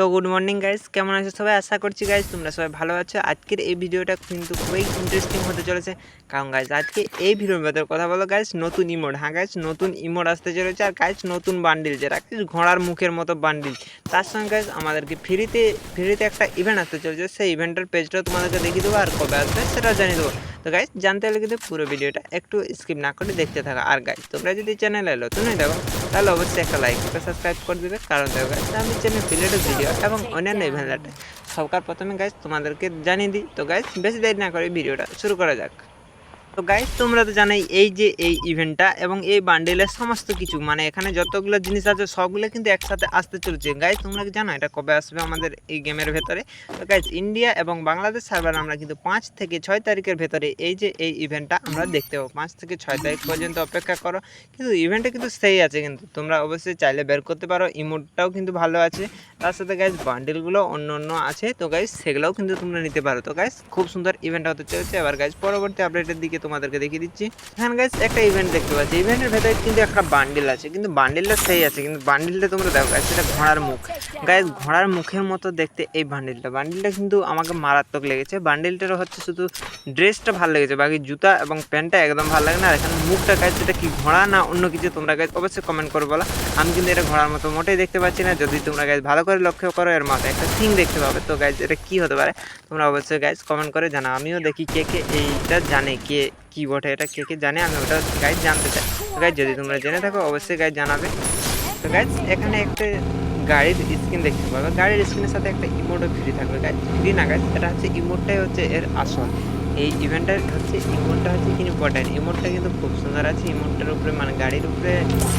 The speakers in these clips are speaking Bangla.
তো গুড মর্নিং গাইস, কেমন আছো সবাই? আশা করছি গাইস তোমরা সবাই ভালো আছো। আজকের এই ভিডিওটা কিন্তু খুবই ইন্টারেস্টিং হতে চলেছে। কারণ গাইস, আজকে এই ভিডিওর ভেতরে কথা বলো গাইস, নতুন ইমোড। হ্যাঁ গাইস, নতুন ইমোড আসতে চলেছে আর গাইস, নতুন বান্ডিল যেটা, গাইস, ঘোড়ার মুখের মতো বান্ডিল তার সঙ্গে গাইস, আমাদেরকে ফ্রিতে ফ্রিতে একটা ইভেন্ট আসতে চলেছে। সেই ইভেন্টের পেজটা তোমাদেরকে দেখিয়ে দেবো আর কবে আসবে সেটা জানিয়ে দেবো। তো গাইজ জানতে হলে কিন্তু পুরো ভিডিওটা একটু স্কিপ না করে দেখতে থাকা। আর গাইজ তোমরা যদি চ্যানেলে নতুন হয়ে দেখো তাহলে অবশ্যই একটা লাইক একটা সাবস্ক্রাইব করে দেবে। কারণ দেখো গাইজ আমি চ্যানেল রিলেটেড ভিডিও এবং অন্যান্য ইভেন্ট সবকার প্রথমে গাইজ তোমাদেরকে জানিয়ে দিই। তো গাইজ বেশি দেরি না করে ভিডিওটা শুরু করা যাক। তো গাইজ তোমরা তো জানাই এই যে এই ইভেন্টটা এবং এই বান্ডেলের সমস্ত কিছু মানে এখানে যতগুলো জিনিস আছে, সবগুলো কিন্তু একসাথে আসতে চলছে। গাইজ তোমরা কি জানো এটা কবে আসবে আমাদের এই গেমের ভেতরে? তো গাইস ইন্ডিয়া এবং বাংলাদেশ সার্ভার আমরা কিন্তু পাঁচ থেকে ছয় তারিখের ভেতরে এই যে এই ইভেন্টটা আমরা দেখতে পাবো। পাঁচ থেকে ছয় তারিখ পর্যন্ত অপেক্ষা করো। কিন্তু ইভেন্টটা কিন্তু সেই আছে কিন্তু। তোমরা অবশ্যই চাইলে বের করতে পারো ইমোটটাও কিন্তু ভালো আছে। তার সাথে গাইস বান্ডেলগুলো অন্য অন্য আছে। তো গাইস সেগুলোও কিন্তু তোমরা নিতে পারো। তো গাইস খুব সুন্দর ইভেন্ট হতে চলেছে। এবার গাইস পরবর্তী আপডেটের দিকে তোমাদেরকে দেখিয়ে দিচ্ছি। এখানে গাইস একটা ইভেন্ট দেখতে পাচ্ছি। ইভেন্টের ভেতরে কিন্তু একটা বান্ডিল আছে, কিন্তু বান্ডিলটা সেই আছে, কিন্তু বান্ডিলটা তোমরা দেখো গাইস এটা ঘোড়ার মুখ। গাইস ঘোড়ার মুখের মতো দেখতে এই বান্ডিলটা বান্ডিলটা কিন্তু আমাকে মারাত্মক লেগেছে। বান্ডিলটার হচ্ছে শুধু ড্রেসটা ভালো লেগেছে, বাকি জুতা এবং প্যান্টটা একদম ভালো লাগে না। আর এখানে মুখটা গাইস সেটা কি ঘোড়া না অন্য কিছু তোমরা গাইস অবশ্যই কমেন্ট করো বলো। আমি কিন্তু এটা ঘোড়ার মতো মোটেই দেখতে পাচ্ছি না। যদি তোমরা গাইস ভালো করে লক্ষ্য করো, এর মাথায় একটা সিং দেখতে পাবে। তো গাইস এটা কি হতে পারে? তোমরা অবশ্যই গাইস কমেন্ট করে জানা আমিও দেখি কে কে এইটা জানে, কে কি বটে এটা কে কে জানে, আমি ওটা গাইস জানতে চাই। তো গাইস যদি তোমরা জেনে থাকো, অবশ্যই গাইড জানাবে। তো গাইস এখানে একটা গাড়ির স্ক্রিন দেখতে পাবে গাড়ির স্ক্রিনের সাথে একটা ইমোটও ফ্রি থাকবে গাইস ফ্রি না গাইজ এটা হচ্ছে ইমোটটাই হচ্ছে এর আসল। এই ইভেন্টের হচ্ছে ইমোটটা হচ্ছে কি ইম্পর্টেন্ট ইমোটটা কিন্তু খুব সুন্দর আছে। ইমোটটার উপরে মানে গাড়ির উপরে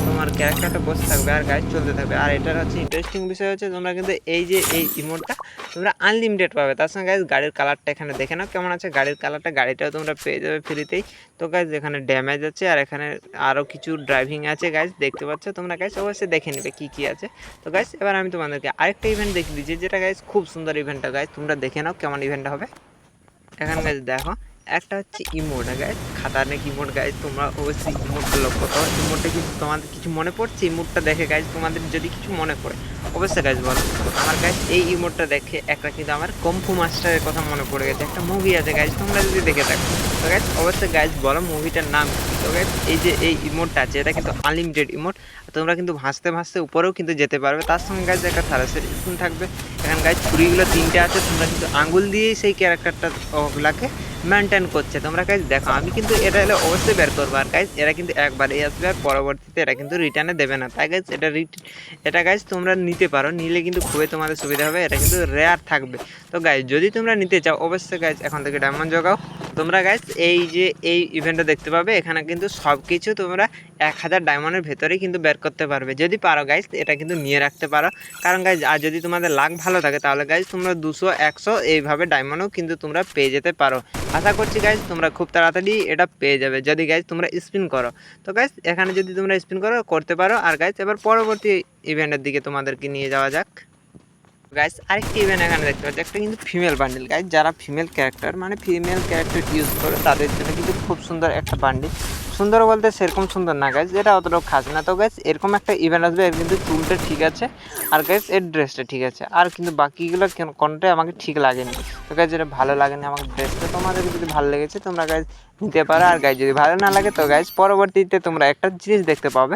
তোমার ক্যারেক্টারটা বসে থাকবে আর গাড়ি চলতে থাকবে। আর এটার হচ্ছে ইন্টারেস্টিং বিষয় হচ্ছে, তোমরা কিন্তু এই যে এই ইমোটটা তোমরা আনলিমিটেড পাবে। তার সঙ্গে গাইজ গাড়ির কালারটা এখানে দেখে নাও কেমন আছে। গাড়ির কালারটা গাড়িটাও তোমরা পেয়ে যাবে ফ্রিতেই তো গাইজ এখানে ড্যামেজ আছে আর এখানে আরও কিছু ড্রাইভিং আছে গাইজ দেখতে পাচ্ছ তোমরা গাইজ অবশ্যই দেখে নেবে কী কী আছে। তো গাইজ এবার আমি তোমাদেরকে আরেকটা ইভেন্ট দেখিয়ে দিচ্ছি, যেটা গাইজ খুব সুন্দর ইভেন্টটা গাইজ তোমরা দেখে নাও কেমন ইভেন্টটা হবে। এখানে গাইজ দেখো একটা হচ্ছে ইমোট গাইজ খাতারনিক ইমোট গাইজ তোমরা অবশ্যই ইমোটটা লক্ষ্য করো। ইমোটটা কিন্তু তোমাদের কিছু মনে পড়ছে ইমোটটা দেখে গাইজ তোমাদের যদি কিছু মনে পড়ে, অবশ্যই গাইজ বলো। আমার গাইজ এই ইমোটটা দেখে একটা কিন্তু আমার কম্ফু মাস্টারের কথা মনে পড়ে গেছে। একটা মুভি আছে গাইজ তোমরা যদি দেখে থাকো। তো গাইজ অবশ্যই গাইজ বলো মুভিটার নাম তো গাইজ এই যে এই ইমোটটা আছে, এটা কিন্তু আনলিমিটেড ইমোট তোমরা কিন্তু ভাসতে ভাসতে উপরেও কিন্তু যেতে পারবে। তার সঙ্গে গাইজ একটা থারাসের স্কুল থাকবে। এখানে গাইজ ছুরিগুলো তিনটে আছে, তোমরা কিন্তু আঙুল দিয়েই সেই ক্যারেক্টারটা ওগুলাকে মেনটেন করছে। তোমরা গাইজ দেখো, আমি কিন্তু এটা হলে অবশ্যই বের করব। আর গাইজ এরা কিন্তু একবারই আসবে আর পরবর্তীতে এরা কিন্তু রিটার্নে দেবে না। তাই গাইজ এটা এটা গাইজ তোমরা নিতে পারো, নিলে কিন্তু খুবই তোমাদের সুবিধা হবে, এটা কিন্তু রেয়ার থাকবে। তো গাইজ যদি তোমরা নিতে চাও, অবশ্যই গাইজ এখন থেকে ডায়মন্ড জোগাও। তোমরা গাইজ এই যে এই ইভেন্টটা দেখতে পাবে, এখানে কিন্তু সব কিছু তোমরা এক হাজার ডায়মন্ডের ভেতরে কিন্তু বের করতে পারবে। যদি পারো গাইজ এটা কিন্তু নিয়ে রাখতে পারো। কারণ গাইজ আর যদি তোমাদের লাক ভালো থাকে, তাহলে গাইজ তোমরা দুশো, একশো এইভাবে ডায়মন্ডও কিন্তু তোমরা পেয়ে যেতে পারো। আশা করছি গাইজ তোমরা খুব তাড়াতাড়ি এটা পেয়ে যাবে। যদি গাইজ তোমরা স্পিন করো। তো গাইজ এখানে যদি তোমরা স্পিন করো, করতে পারো। আর গাইজ এবার পরবর্তী ইভেন্টের দিকে তোমাদেরকে নিয়ে যাওয়া যাক। গাইজ আরেকটি ইভেন্ট এখানে দেখতে পাচ্ছি, একটা কিন্তু ফিমেল বান্ডিল গাইজ যারা ফিমেল ক্যারেক্টার মানে ফিমেল ক্যারেক্টার ইউজ করে, তাদের জন্য কিন্তু খুব সুন্দর একটা বান্ডিল সুন্দর বলতে সেরকম সুন্দর না গাইজ যেটা অতটাও খাস না। তো গাইজ এরকম একটা ইভেন্ট আসবে, এর কিন্তু চুলটা ঠিক আছে, আর গাইজ এর ড্রেসটা ঠিক আছে। আর কিন্তু বাকিগুলো কেন- কোনটাই আমাকে ঠিক লাগেনি। তো গাইজ যেটা ভালো লাগেনি আমাকে ড্রেসটা তোমাদের যদি ভালো লেগেছে, তোমরা গাইজ নিতে পারো। আর গাইজ যদি ভালো না লাগে, তো গাইজ পরবর্তীতে তোমরা একটা জিনিস দেখতে পাবে।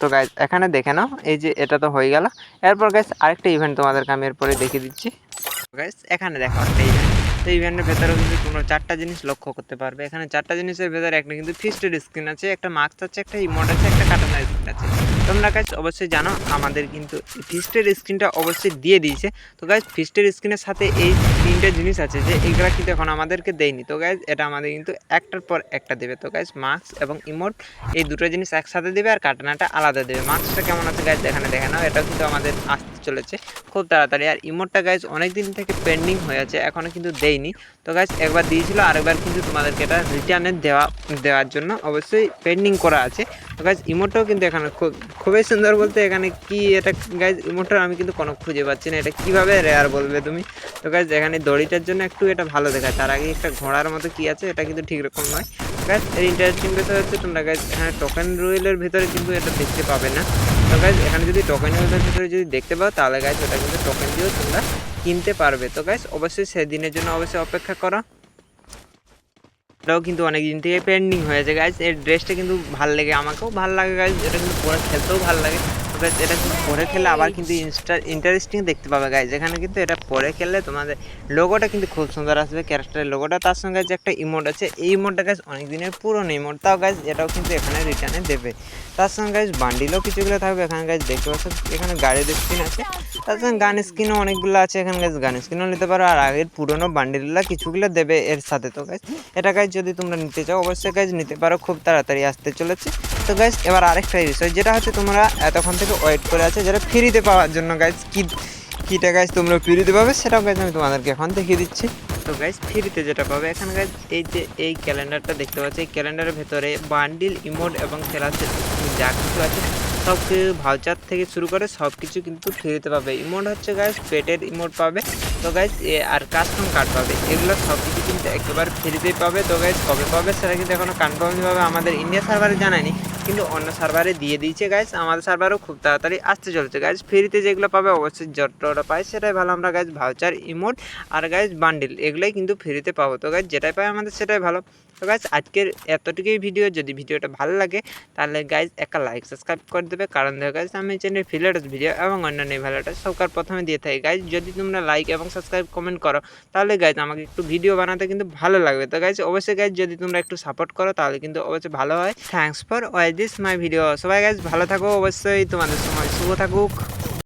তো গাইজ এখানে দেখে নাও, এই যে এটা তো হয়ে গেল। এরপর গাইজ আরেকটা ইভেন্ট তোমাদেরকে আমি এরপরে দেখিয়ে দিচ্ছি। গাইজ এখানে দেখো একটা ইভেন্ট তো ইভেন্টের ভেতরেও কিন্তু কোনো চারটা জিনিস লক্ষ্য করতে পারবে। এখানে চারটা জিনিসের ভেতরে একটা কিন্তু ফিস্টেড স্ক্রিন আছে, একটা মাস্ক আছে, একটা ইমোট আছে, একটা কাটানো স্ক্রিন আছে। তোমরা গাইজ অবশ্যই জানো, আমাদের কিন্তু ফিস্টের স্ক্রিনটা অবশ্যই দিয়ে দিয়েছে। তো গাইজ ফিস্টের স্ক্রিনের সাথে এই তিনটা জিনিস আছে যে, এগুলো কিন্তু এখন আমাদেরকে দেয়নি। তো গাইজ এটা আমাদের কিন্তু একটার পর একটা দেবে। তো গাইজ মাস্ক এবং ইমোট এই দুটো জিনিস একসাথে দেবে আর কাটানাটা আলাদা দেবে। মাস্কটা কেমন আছে গাইজ এখানে দেখে নাও। এটাও কিন্তু আমাদের আসতে চলেছে। খুব তাড়াতাড়ি। আর ইমোটটা গাইজ অনেক দিন থেকে পেন্ডিং হয়ে আছে এখনও কিন্তু দেয়নি। তো গাইজ একবার দিয়েছিল, আরেকবার কিন্তু তোমাদেরকে এটা রিটার্নে দেওয়া, দেওয়ার জন্য অবশ্যই পেন্ডিং করা আছে। তো গাইজ ইমোটটাও কিন্তু এখানে খুব, খুবই সুন্দর বলতে এখানে কি এটা গাইজ ইমোটটা আমি কিন্তু কোনো খুঁজে পাচ্ছি না। এটা কীভাবে রেয়ার বলবে তুমি? তো গাইজ এখানে দড়িটার জন্য একটু এটা ভালো দেখায় তার আগে একটা ঘোড়ার মতো কি আছে, এটা কিন্তু ঠিক রকম নয়। গাইজ এর ইন্টারেস্টিং বিষয় হচ্ছে তোমরা গাইজ এখানে টোকেন রুয়েলের ভিতরে কিন্তু এটা দেখতে পাবে না। তো গাইজ এখানে যদি টোকেন হোল্ডার ভিতরে যদি দেখতে পাও, তাহলে গাইজ ওটা কিন্তু টোকেন দিয়েও তোমরা কিনতে পারবে। তো গাইজ অবশ্যই সেদিনের জন্য অবশ্যই অপেক্ষা করো। এটাও কিন্তু অনেক দিন থেকে পেন্ডিং হয়েছে গাইজ এর ড্রেসটা কিন্তু ভালো লাগে, আমাকেও ভালো লাগে গাইজ এটা কিন্তু পরে খেলতেও ভালো লাগে। এটা কিন্তু পরে খেলে, আবার কিন্তু ইন্টারেস্টিং দেখতে পাবে গাইজ এখানে কিন্তু এটা পরে খেললে তোমাদের লোগোটা কিন্তু খুব সুন্দর আসবে ক্যারেক্টারের লোগোটা তার সঙ্গে যে একটা ইমোট আছে, এই ইমোটটা গাইজ অনেক দিনের পুরনো ইমোট তাও গাইজ এটাও কিন্তু এখানে রিটার্নে দেবে। তার সঙ্গে গাইজ বান্ডিলও কিছুগুলো থাকবে এখানে গাইজ দেখতে পাচ্ছ, এখানে গাড়ির স্কিন আছে। তার সঙ্গে গান স্ক্রিনও অনেকগুলো আছে এখানে গাইজ গান স্কিনও নিতে পারো। আর আগের পুরনো বান্ডিলগুলো কিছুগুলো দেবে এর সাথে তো গাইজ এটা গাইজ যদি তোমরা নিতে চাও, অবশ্যই গাইজ নিতে পারো। খুব তাড়াতাড়ি আসতে চলেছে। তো গাইজ এবার আরেকটা বিষয় যেটা হচ্ছে তোমরা এতক্ষণ থেকে ওয়েট করে আছে, যেটা ফ্রিতে পাওয়ার জন্য গাইজ কি, কীটা গাইজ তোমরা ফ্রিতে পাবে, সেটাও গাইজ আমি তোমাদেরকে এখন দেখিয়ে দিচ্ছি। তো গাইজ ফ্রিতে যেটা পাবে, এখানে গাইজ এই যে, এই ক্যালেন্ডারটা দেখতে পাচ্ছি, এই ক্যালেন্ডারের ভেতরে বান্ডিল ইমোট এবং খেলার যে কিছু আছে সব কিছু ভাউচার থেকে শুরু করে সব কিছু কিন্তু ফ্রিতে পাবে। ইমোট হচ্ছে গাইজ পেটের ইমোট পাবে, তো গাইজ আর কাস্টম কার্ড পাবে, এগুলো সব কিছু কিন্তু একেবারে ফ্রিতেই পাবে, তো গাইজ কবে পাবে সেটা কিন্তু এখনও কনফার্মভাবে আমাদের ইন্ডিয়া সার্ভারে জানায়নি কিন্তু অন্য সার্ভারে দিয়ে দিয়েছে গাইজ আমাদের সার্ভারও খুব তাড়াতাড়ি আসতে চলেছে গাইজ ফ্রিতে যেগুলো পাবে, অবশ্যই যতটা পাই, সেটাই ভালো। আমরা গাইজ ভাউচার ইমোট আর গাইজ বান্ডিল এগুলোই কিন্তু ফ্রিতে পাবো। তো গাইজ যেটাই পাই আমাদের, সেটাই ভালো। তো গাইজ আজকের এতটুকুই ভিডিও যদি ভিডিওটা ভালো লাগে, তাহলে গাইজ একটা লাইক সাবস্ক্রাইব করে দেবে। কারণ দেখো গাইজ আমি চ্যানেল ফিলেটাস ভিডিও এবং অন্যান্য ভিডিওটা সবকার প্রথমে দিয়ে থাকি। গাইজ যদি তোমরা লাইক এবং সাবস্ক্রাইব কমেন্ট করো, তাহলে গাইজ আমাকে একটু ভিডিও বানাতে কিন্তু ভালো লাগবে। তো গাইজ অবশ্যই গাইজ যদি তোমরা একটু সাপোর্ট করো, তাহলে কিন্তু অবশ্যই ভালো হয়। Thanks for why this my video সবাই গাইজ ভালো থাকো। অবশ্যই তোমাদের সময় শুভ থাকুক।